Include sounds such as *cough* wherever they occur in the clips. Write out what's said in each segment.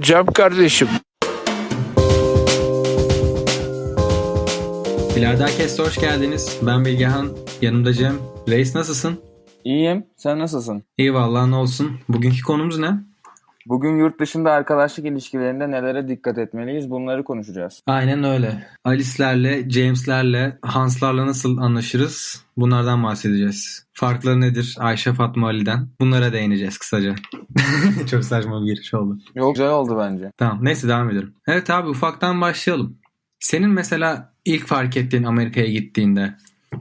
Cem kardeşim. Bilader Kest'e hoş geldiniz. Ben Bilgehan, yanımda Cem. Reis nasılsın? İyiyim. Sen nasılsın? İyi vallahi ne olsun. Bugünkü konumuz ne? Bugün yurt dışında arkadaşlık ilişkilerinde nelere dikkat etmeliyiz bunları konuşacağız. Aynen öyle. Alice'lerle, James'lerle, Hans'larla nasıl anlaşırız? Bunlardan bahsedeceğiz. Farkları nedir Ayşe Fatma Ali'den? Bunlara değineceğiz kısaca. *laughs* Çok saçma bir giriş oldu. Yok güzel oldu bence. Tamam neyse devam edelim. Evet abi ufaktan başlayalım. Senin mesela ilk fark ettiğin Amerika'ya gittiğinde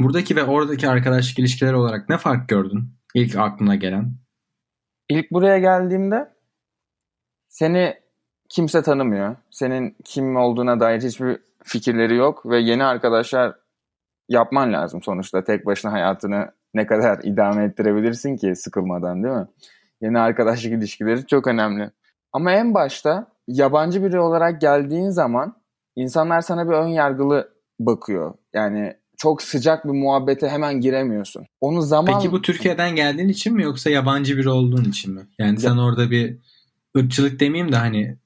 buradaki ve oradaki arkadaşlık ilişkileri olarak ne fark gördün? İlk aklına gelen. İlk buraya geldiğimde seni kimse tanımıyor. Senin kim olduğuna dair hiçbir fikirleri yok ve yeni arkadaşlar yapman lazım sonuçta. Tek başına hayatını ne kadar idame ettirebilirsin ki sıkılmadan değil mi? Yeni arkadaşlık ilişkileri çok önemli. Ama en başta yabancı biri olarak geldiğin zaman insanlar sana bir ön yargılı bakıyor. Yani çok sıcak bir muhabbete hemen giremiyorsun. Onu zaman Peki bu Türkiye'den geldiğin için mi yoksa yabancı biri olduğun için mi? Yani sen orada bir ırkçılık demeyeyim de hani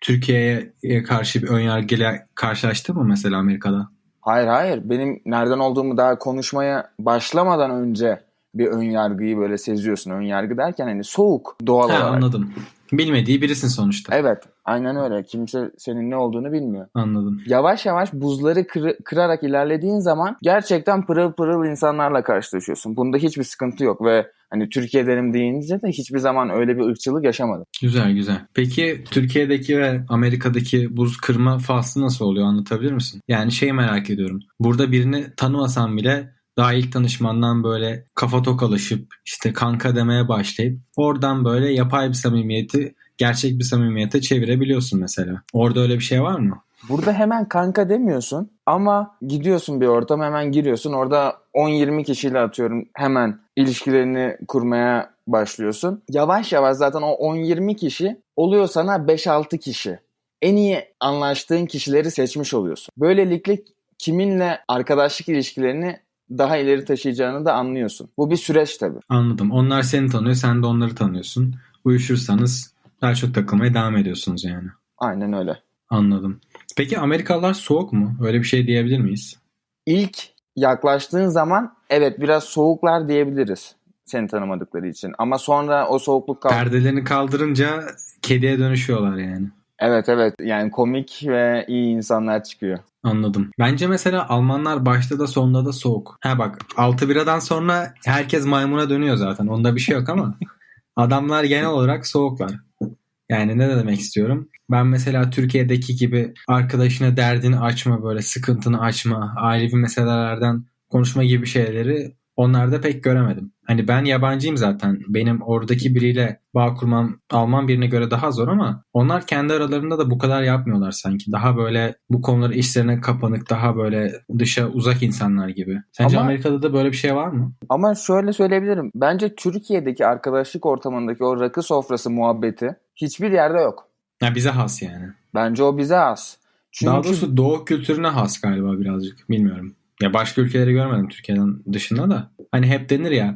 Türkiye'ye karşı bir önyargıyla karşılaştın mı mesela Amerika'da? Hayır hayır. Benim nereden olduğumu daha konuşmaya başlamadan önce bir ön yargıyı böyle seziyorsun. Ön yargı derken hani soğuk doğal Ha, olarak. anladım. Bilmediği birisin sonuçta. Evet, aynen öyle. Kimse senin ne olduğunu bilmiyor. Anladım. Yavaş yavaş buzları kırı- kırarak ilerlediğin zaman gerçekten pırıl pırıl insanlarla karşılaşıyorsun. Bunda hiçbir sıkıntı yok ve hani Türkiye'denim deyince de hiçbir zaman öyle bir ırkçılık yaşamadım. Güzel güzel. Peki Türkiye'deki ve Amerika'daki buz kırma faslı nasıl oluyor anlatabilir misin? Yani şeyi merak ediyorum. Burada birini tanımasan bile daha ilk tanışmandan böyle kafa tokalaşıp işte kanka demeye başlayıp oradan böyle yapay bir samimiyeti gerçek bir samimiyete çevirebiliyorsun mesela. Orada öyle bir şey var mı? Burada hemen kanka demiyorsun ama gidiyorsun bir ortama hemen giriyorsun. Orada 10-20 kişiyle atıyorum hemen ilişkilerini kurmaya başlıyorsun. Yavaş yavaş zaten o 10-20 kişi oluyor sana 5-6 kişi. En iyi anlaştığın kişileri seçmiş oluyorsun. Böylelikle kiminle arkadaşlık ilişkilerini daha ileri taşıyacağını da anlıyorsun. Bu bir süreç tabii. Anladım. Onlar seni tanıyor, sen de onları tanıyorsun. Uyuşursanız daha çok takılmaya devam ediyorsunuz yani. Aynen öyle. Anladım. Peki Amerikalılar soğuk mu? Öyle bir şey diyebilir miyiz? İlk yaklaştığın zaman evet biraz soğuklar diyebiliriz seni tanımadıkları için. Ama sonra o soğukluk kal- Perdelerini kaldırınca kediye dönüşüyorlar yani. Evet evet yani komik ve iyi insanlar çıkıyor. Anladım. Bence mesela Almanlar başta da sonunda da soğuk. Ha bak 6 biradan sonra herkes maymuna dönüyor zaten. Onda bir şey yok ama *laughs* adamlar genel olarak soğuklar. Yani ne demek istiyorum? Ben mesela Türkiye'deki gibi arkadaşına derdini açma böyle sıkıntını açma, ailevi meselelerden konuşma gibi şeyleri onlarda pek göremedim. Hani ben yabancıyım zaten. Benim oradaki biriyle bağ kurmam Alman birine göre daha zor ama onlar kendi aralarında da bu kadar yapmıyorlar sanki. Daha böyle bu konuları işlerine kapanık, daha böyle dışa uzak insanlar gibi. Sence Ama- Amerika'da da böyle bir şey var mı? Ama şöyle söyleyebilirim. Bence Türkiye'deki arkadaşlık ortamındaki o rakı sofrası muhabbeti hiçbir yerde yok. Ya bize has yani. Bence o bize az. Çünkü Daha doğrusu doğu kültürüne has galiba birazcık. Bilmiyorum. Ya başka ülkeleri görmedim Türkiye'den dışında da. Hani hep denir ya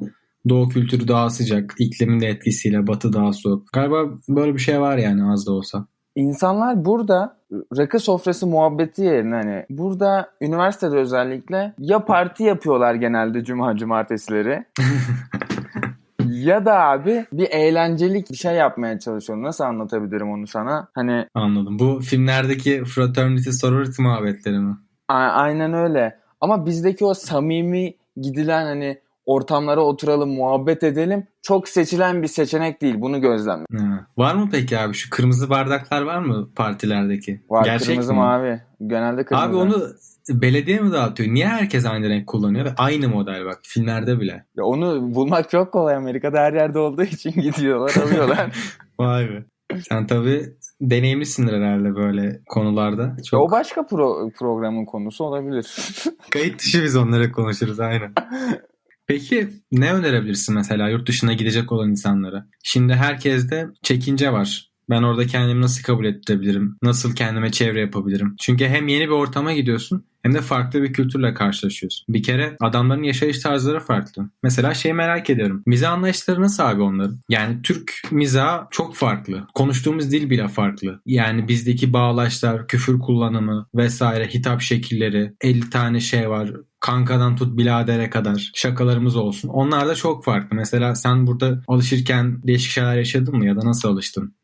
doğu kültürü daha sıcak, iklimin de etkisiyle batı daha soğuk. Galiba böyle bir şey var yani az da olsa. insanlar burada rakı sofrası muhabbeti yerine hani burada üniversitede özellikle ya parti yapıyorlar genelde cuma cumartesileri *laughs* ya da abi bir eğlencelik bir şey yapmaya çalışıyor. Nasıl anlatabilirim onu sana? Hani Anladım. Bu filmlerdeki fraternity sorority muhabbetleri mi? A- Aynen öyle. Ama bizdeki o samimi gidilen hani ortamlara oturalım, muhabbet edelim çok seçilen bir seçenek değil. Bunu gözlemle. Ha. Var mı peki abi şu kırmızı bardaklar var mı partilerdeki? Var Gerçek kırmızı mi? mavi. Genelde kırmızı. Abi onu belediye mi dağıtıyor? Niye herkes aynı renk kullanıyor? Ve aynı model bak filmlerde bile. Ya onu bulmak çok kolay Amerika'da her yerde olduğu için *laughs* gidiyorlar, alıyorlar. Vay be. Sen tabii deneyimlisindir herhalde böyle konularda. Ya Çok o başka pro- programın konusu olabilir. *laughs* kayıt dışı biz onlara konuşuruz aynen. *laughs* Peki ne önerebilirsin mesela yurt dışına gidecek olan insanlara? Şimdi herkeste çekince var. Ben orada kendimi nasıl kabul ettirebilirim? Nasıl kendime çevre yapabilirim? Çünkü hem yeni bir ortama gidiyorsun hem de farklı bir kültürle karşılaşıyorsun. Bir kere adamların yaşayış tarzları farklı. Mesela şey merak ediyorum. Mizah anlayışları nasıl abi onların? Yani Türk mizahı çok farklı. Konuştuğumuz dil bile farklı. Yani bizdeki bağlaçlar, küfür kullanımı vesaire, hitap şekilleri, 50 tane şey var kankadan tut biladere kadar şakalarımız olsun. Onlar da çok farklı. Mesela sen burada alışırken değişik şeyler yaşadın mı ya da nasıl alıştın?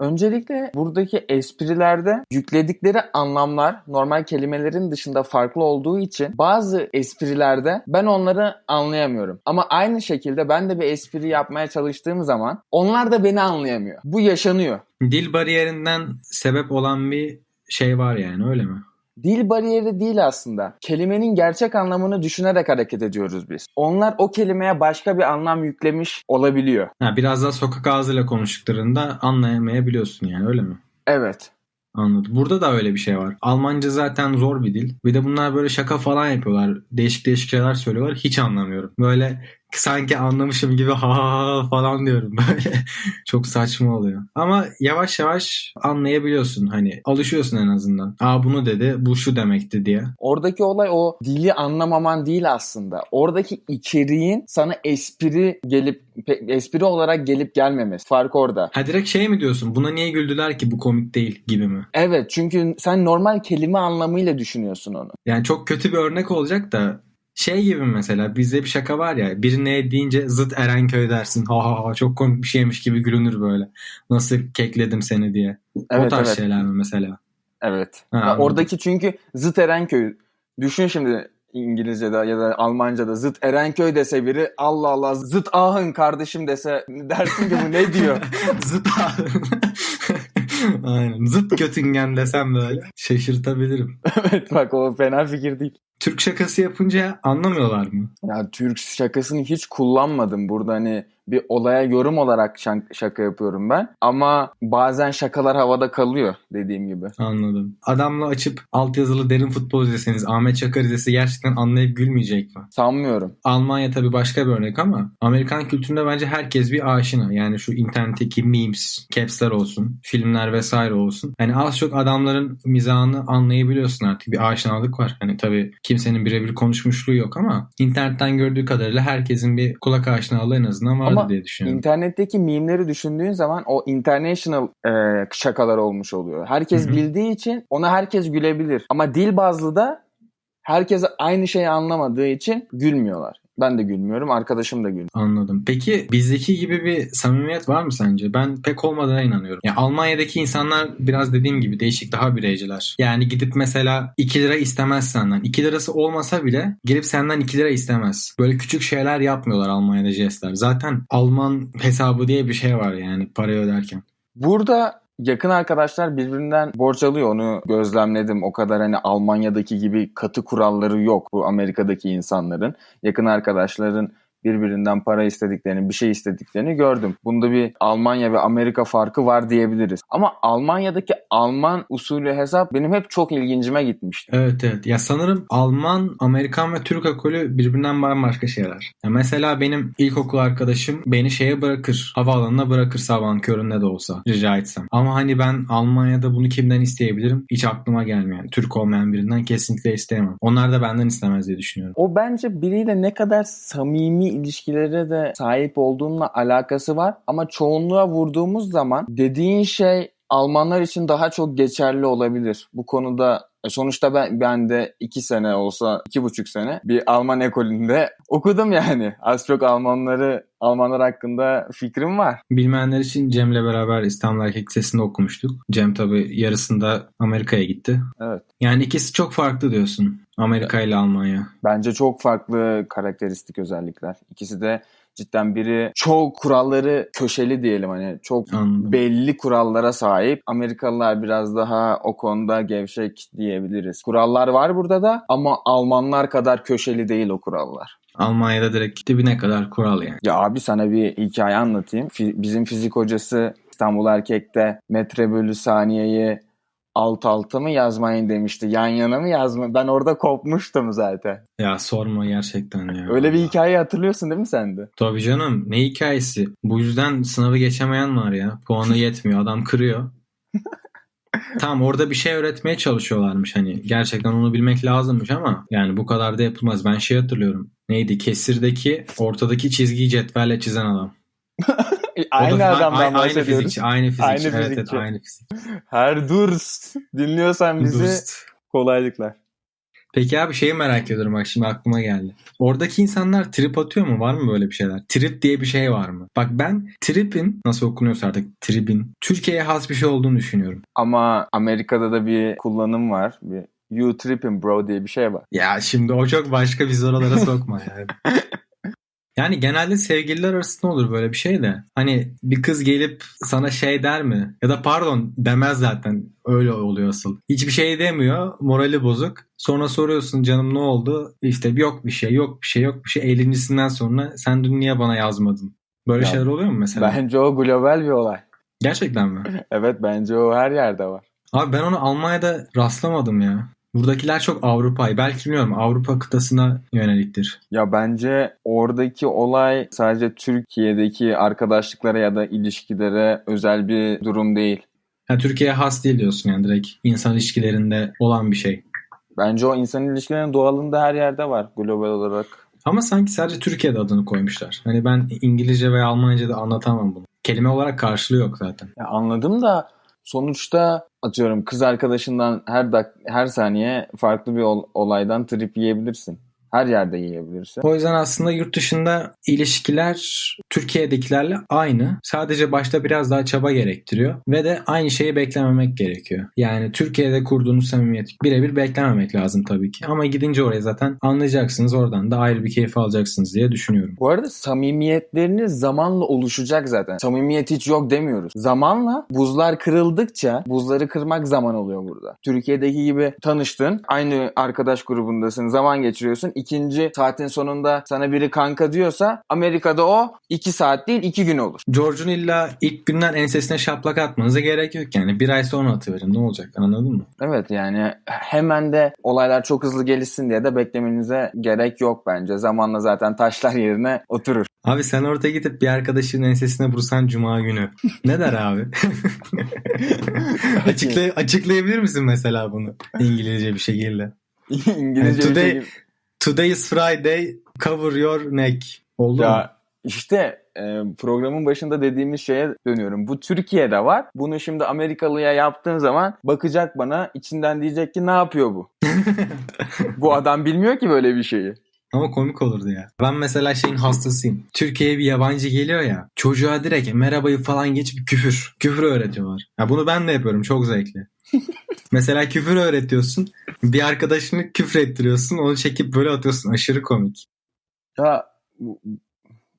Öncelikle buradaki esprilerde yükledikleri anlamlar normal kelimelerin dışında farklı olduğu için bazı esprilerde ben onları anlayamıyorum. Ama aynı şekilde ben de bir espri yapmaya çalıştığım zaman onlar da beni anlayamıyor. Bu yaşanıyor. Dil bariyerinden sebep olan bir şey var yani öyle mi? Dil bariyeri değil aslında. Kelimenin gerçek anlamını düşünerek hareket ediyoruz biz. Onlar o kelimeye başka bir anlam yüklemiş olabiliyor. Ha, biraz daha sokak ağzıyla konuştuklarında anlayamayabiliyorsun yani öyle mi? Evet. Anladım. Burada da öyle bir şey var. Almanca zaten zor bir dil. Bir de bunlar böyle şaka falan yapıyorlar. Değişik değişik şeyler söylüyorlar. Hiç anlamıyorum. Böyle sanki anlamışım gibi ha ha ha falan diyorum böyle. *laughs* Çok saçma oluyor. Ama yavaş yavaş anlayabiliyorsun hani alışıyorsun en azından. Aa bunu dedi bu şu demekti diye. Oradaki olay o dili anlamaman değil aslında. Oradaki içeriğin sana espri gelip espri olarak gelip gelmemesi. Fark orada. Ha direkt şey mi diyorsun buna niye güldüler ki bu komik değil gibi mi? Evet çünkü sen normal kelime anlamıyla düşünüyorsun onu. Yani çok kötü bir örnek olacak da şey gibi mesela bizde bir şaka var ya birine deyince zıt Erenköy dersin. Ha ha ha çok komik bir şeymiş gibi gülünür böyle. Nasıl kekledim seni diye. o Evet tarz evet. şeyler mi mesela? Evet. Ha, Ya oradaki çünkü zıt Erenköy. Düşün şimdi İngilizce'de ya da Almanca'da zıt Erenköy dese biri Allah Allah zıt ahın kardeşim dese dersin ki bu ne diyor? *laughs* zıt *laughs* Aynen. Zıt Göttingen desem böyle şaşırtabilirim. *laughs* evet bak o fena fikir değil. Türk şakası yapınca anlamıyorlar mı? Ya Türk şakasını hiç kullanmadım. Burada hani bir olaya yorum olarak şaka yapıyorum ben. Ama bazen şakalar havada kalıyor dediğim gibi. Anladım. Adamla açıp altyazılı derin futbol izleseniz Ahmet Çakar izlese gerçekten anlayıp gülmeyecek mi? Sanmıyorum. Almanya tabii başka bir örnek ama Amerikan kültüründe bence herkes bir aşina. Yani şu internetteki memes, caps'ler olsun, filmler vesaire olsun. Hani az çok adamların mizahını anlayabiliyorsun artık. Bir aşinalık var. Hani tabii kimsenin birebir konuşmuşluğu yok ama internetten gördüğü kadarıyla herkesin bir kulak aşinalığı en azından vardı Ama diye düşünüyorum. İnternetteki mimleri düşündüğün zaman o international e, şakalar olmuş oluyor. Herkes Hı hı. bildiği için ona herkes gülebilir. Ama dil bazlı da herkes aynı şeyi anlamadığı için gülmüyorlar. Ben de gülmüyorum, arkadaşım da gülmüyor. Anladım. Peki bizdeki gibi bir samimiyet var mı sence? Ben pek olmadığına inanıyorum. Ya Almanya'daki insanlar biraz dediğim gibi değişik daha bireyciler. Yani gidip mesela 2 lira istemez senden. 2 lirası olmasa bile gelip senden 2 lira istemez. Böyle küçük şeyler yapmıyorlar Almanya'da jestler. Zaten Alman hesabı diye bir şey var yani parayı öderken. Burada yakın arkadaşlar birbirinden borç alıyor. Onu gözlemledim. O kadar hani Almanya'daki gibi katı kuralları yok bu Amerika'daki insanların. Yakın arkadaşların birbirinden para istediklerini, bir şey istediklerini gördüm. Bunda bir Almanya ve Amerika farkı var diyebiliriz. Ama Almanya'daki Alman usulü hesap benim hep çok ilgincime gitmişti. Evet evet. Ya sanırım Alman, Amerikan ve Türk alkolü birbirinden bambaşka şeyler. Ya mesela benim ilkokul arkadaşım beni şeye bırakır. Havaalanına bırakır sabahın köründe de olsa rica etsem. Ama hani ben Almanya'da bunu kimden isteyebilirim? Hiç aklıma gelmiyor. Yani Türk olmayan birinden kesinlikle isteyemem. Onlar da benden istemez diye düşünüyorum. O bence biriyle ne kadar samimi ilişkilere de sahip olduğunla alakası var. Ama çoğunluğa vurduğumuz zaman dediğin şey Almanlar için daha çok geçerli olabilir. Bu konuda e, sonuçta ben, ben de iki sene olsa iki buçuk sene bir Alman ekolünde *laughs* okudum yani. Az çok Almanları Almanlar hakkında fikrim var. Bilmeyenler için Cem'le beraber İstanbul Erkek Lisesi'nde okumuştuk. Cem tabii yarısında Amerika'ya gitti. Evet. Yani ikisi çok farklı diyorsun. Amerika ile Almanya. Bence çok farklı karakteristik özellikler. İkisi de cidden biri çok kuralları köşeli diyelim hani çok Anladım. belli kurallara sahip. Amerikalılar biraz daha o konuda gevşek diyebiliriz. Kurallar var burada da ama Almanlar kadar köşeli değil o kurallar. Almanya'da direkt dibine kadar kural yani. Ya abi sana bir hikaye anlatayım. Fi- bizim fizik hocası İstanbul Erkek'te metre bölü saniyeyi alt alta mı yazmayın demişti. Yan yana mı yazma? Ben orada kopmuştum zaten. Ya sorma gerçekten ya. Öyle bir hikaye hatırlıyorsun değil mi sen de? Tabii canım ne hikayesi. Bu yüzden sınavı geçemeyen var ya. Puanı yetmiyor. Adam kırıyor. *laughs* Tamam orada bir şey öğretmeye çalışıyorlarmış hani. Gerçekten onu bilmek lazımmış ama yani bu kadar da yapılmaz. Ben şey hatırlıyorum. Neydi? Kesirdeki ortadaki çizgiyi cetvelle çizen adam. *laughs* *laughs* Aynı da- adamdan aynı bahsediyoruz. fizikçi, aynı fizikçi. Aynı evet, evet, fizikçi. aynı fizikçi. Her Durst dinliyorsan bizi Durst. kolaylıklar. Peki abi şeyi merak ediyorum bak şimdi aklıma geldi. Oradaki insanlar trip atıyor mu? Var mı böyle bir şeyler? Trip diye bir şey var mı? Bak ben trip'in nasıl okunuyorsa artık trip'in Türkiye'ye has bir şey olduğunu düşünüyorum. Ama Amerika'da da bir kullanım var. Bir you tripping bro diye bir şey var. Ya şimdi o çok başka biz oralara sokma yani. *laughs* Yani genelde sevgililer arasında olur böyle bir şey de. Hani bir kız gelip sana şey der mi? Ya da pardon demez zaten. Öyle oluyor asıl. Hiçbir şey demiyor. Morali bozuk. Sonra soruyorsun canım ne oldu? İşte yok bir şey, yok bir şey, yok bir şey. Eğlencesinden sonra sen dün niye bana yazmadın? Böyle Ya, şeyler oluyor mu mesela? Bence o global bir olay. Gerçekten mi? *laughs* Evet bence o her yerde var. Abi ben onu Almanya'da rastlamadım ya. Buradakiler çok Avrupa'yı. Belki bilmiyorum Avrupa kıtasına yöneliktir. Ya bence oradaki olay sadece Türkiye'deki arkadaşlıklara ya da ilişkilere özel bir durum değil. Ha, Türkiye'ye has değil diyorsun yani direkt insan ilişkilerinde olan bir şey. Bence o insan ilişkilerinin doğalında her yerde var global olarak. Ama sanki sadece Türkiye'de adını koymuşlar. Hani ben İngilizce veya Almanca'da anlatamam bunu. Kelime olarak karşılığı yok zaten. Ya anladım da sonuçta atıyorum kız arkadaşından her dak her saniye farklı bir ol- olaydan trip yiyebilirsin. Her yerde yiyebilirsin. O yüzden aslında yurt dışında ilişkiler Türkiye'dekilerle aynı. Sadece başta biraz daha çaba gerektiriyor. Ve de aynı şeyi beklememek gerekiyor. Yani Türkiye'de kurduğunuz samimiyet birebir beklememek lazım tabii ki. Ama gidince oraya zaten anlayacaksınız. Oradan da ayrı bir keyif alacaksınız diye düşünüyorum. Bu arada samimiyetleriniz zamanla oluşacak zaten. Samimiyet hiç yok demiyoruz. Zamanla buzlar kırıldıkça buzları kırmak zaman oluyor burada. Türkiye'deki gibi tanıştın. Aynı arkadaş grubundasın. Zaman geçiriyorsun. İkinci saatin sonunda sana biri kanka diyorsa Amerika'da o iki saat değil iki gün olur. George'un illa ilk günden ensesine şaplak atmanıza gerek yok yani. Bir ay sonra atıverin ne olacak anladın mı? Evet yani hemen de olaylar çok hızlı gelişsin diye de beklemenize gerek yok bence. Zamanla zaten taşlar yerine oturur. Abi sen orada gidip bir arkadaşının ensesine vursan cuma günü. Ne der abi? *laughs* Açıklay açıklayabilir misin mesela bunu İngilizce bir şekilde? *laughs* İngilizce bir Today- şey- Today is Friday, cover your neck. Oldu mu? Ya işte e, programın başında dediğimiz şeye dönüyorum. Bu Türkiye'de var. Bunu şimdi Amerikalıya yaptığın zaman bakacak bana içinden diyecek ki ne yapıyor bu? *laughs* bu adam bilmiyor ki böyle bir şeyi. Ama komik olurdu ya. Ben mesela şeyin hastasıyım. Türkiye'ye bir yabancı geliyor ya. Çocuğa direkt merhabayı falan geçip küfür. Küfür öğretiyorlar. Ya bunu ben de yapıyorum. Çok zevkli. Mesela küfür öğretiyorsun. Bir arkadaşını küfür ettiriyorsun. Onu çekip böyle atıyorsun. Aşırı komik. Ya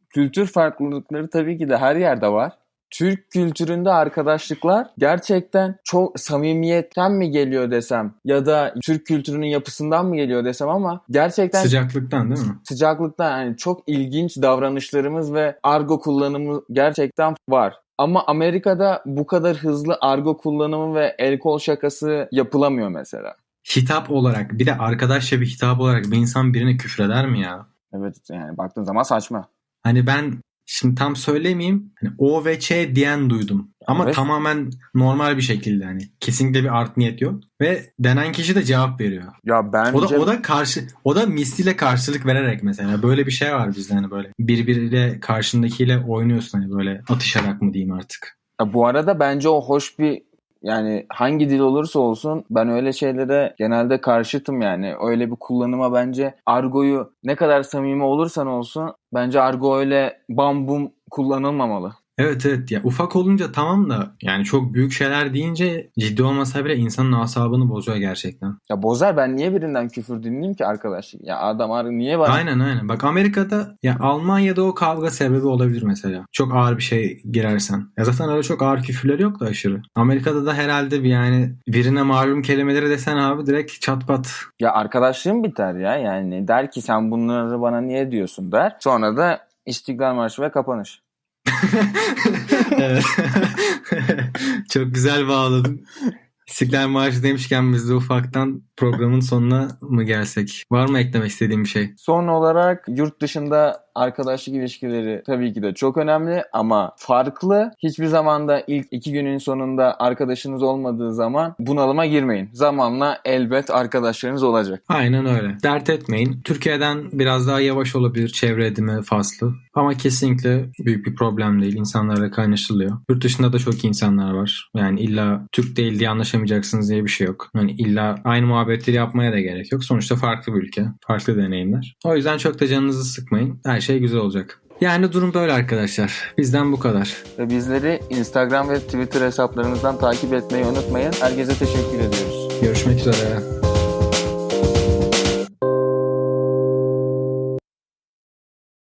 kültür farklılıkları tabii ki de her yerde var. Türk kültüründe arkadaşlıklar gerçekten çok samimiyetten mi geliyor desem ya da Türk kültürünün yapısından mı geliyor desem ama gerçekten Sıcaklıktan değil mi? sıcaklıktan yani çok ilginç davranışlarımız ve argo kullanımı gerçekten var. Ama Amerika'da bu kadar hızlı argo kullanımı ve el kol şakası yapılamıyor mesela. Hitap olarak bir de arkadaşça bir hitap olarak bir insan birine küfreder mi ya? Evet yani baktığın zaman saçma. Hani ben şimdi tam söylemeyeyim. Hani o ve ç diyen duydum. Ama Evet. tamamen normal bir şekilde hani. Kesinlikle bir art niyet yok. Ve denen kişi de cevap veriyor. Ya bence O da o da karşı o da misliyle karşılık vererek mesela böyle bir şey var bizde hani böyle birbiriyle karşındakiyle oynuyorsun hani böyle atışarak mı diyeyim artık. Ya bu arada bence o hoş bir yani hangi dil olursa olsun ben öyle şeylere genelde karşıtım yani. Öyle bir kullanıma bence argoyu ne kadar samimi olursan olsun bence argo öyle bam bum kullanılmamalı. Evet evet ya ufak olunca tamam da yani çok büyük şeyler deyince ciddi olmasa bile insanın asabını bozuyor gerçekten. Ya bozar ben niye birinden küfür dinleyeyim ki arkadaş? Ya adam ar- niye bana Aynen aynen. Bak Amerika'da ya Almanya'da o kavga sebebi olabilir mesela. Çok ağır bir şey girersen. Ya zaten öyle çok ağır küfürler yok da aşırı. Amerika'da da herhalde bir yani birine malum kelimeleri desen abi direkt çat pat. Ya arkadaşlığım biter ya yani der ki sen bunları bana niye diyorsun der. Sonra da İstiklal Marşı ve kapanış. *laughs* *laughs* çok güzel bağladın. İstiklal Marşı demişken biz de ufaktan programın sonuna mı gelsek? Var mı eklemek istediğim bir şey? Son olarak yurt dışında arkadaşlık ilişkileri tabii ki de çok önemli ama farklı. Hiçbir zamanda ilk iki günün sonunda arkadaşınız olmadığı zaman bunalıma girmeyin. Zamanla elbet arkadaşlarınız olacak. Aynen öyle. Dert etmeyin. Türkiye'den biraz daha yavaş olabilir çevre edimi faslı. Ama kesinlikle büyük bir problem değil. İnsanlarla kaynaşılıyor. Yurt dışında da çok insanlar var. Yani illa Türk değil diye anlaşamayacaksınız diye bir şey yok. Yani illa aynı muhabbetleri yapmaya da gerek yok. Sonuçta farklı bir ülke. Farklı deneyimler. O yüzden çok da canınızı sıkmayın. Her şey güzel olacak. Yani durum böyle arkadaşlar. Bizden bu kadar. Ve bizleri Instagram ve Twitter hesaplarımızdan takip etmeyi unutmayın. Herkese teşekkür ediyoruz. Görüşmek üzere.